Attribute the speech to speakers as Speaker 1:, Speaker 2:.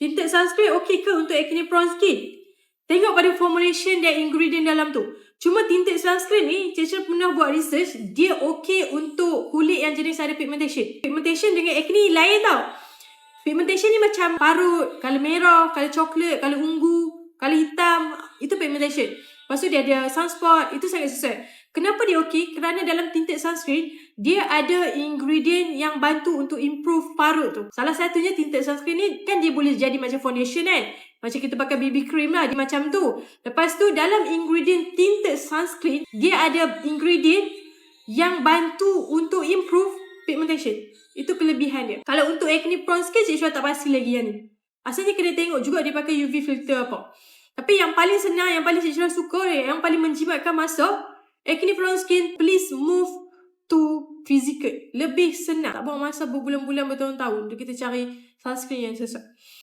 Speaker 1: Tinted sunscreen okey ke untuk acne prone skin? Tengok pada formulation dan ingredient dalam tu. Cuma tinted sunscreen ni, Cecil pernah buat research, dia okey untuk kulit yang jenis ada pigmentation. Pigmentation dengan acne lain tau. Pigmentation ni macam parut, colour merah, colour coklat, colour ungu, colour hitam. Itu pigmentation. Lepas tu dia ada sunspot, itu sangat sesuai. Kenapa dia okey? Kerana dalam tinted sunscreen, dia ada ingredient yang bantu untuk improve parut tu. Salah satunya tinted sunscreen ni kan dia boleh jadi macam foundation kan. Macam kita pakai BB cream lah, dia macam tu. Lepas tu dalam ingredient tinted sunscreen, dia ada ingredient yang bantu untuk improve pigmentation. Itu kelebihan dia. Kalau untuk acne prone skin, Cik tak pasti lagi yang ni. Asalnya kena tengok juga dia pakai UV filter apa. Tapi yang paling senang, yang paling Cik suka, yang paling menjimatkan masa, acne prone skin, please move to physical. Lebih senang. Tak buang masa berbulan-bulan bertahun-tahun untuk kita cari sunscreen yang sesuai.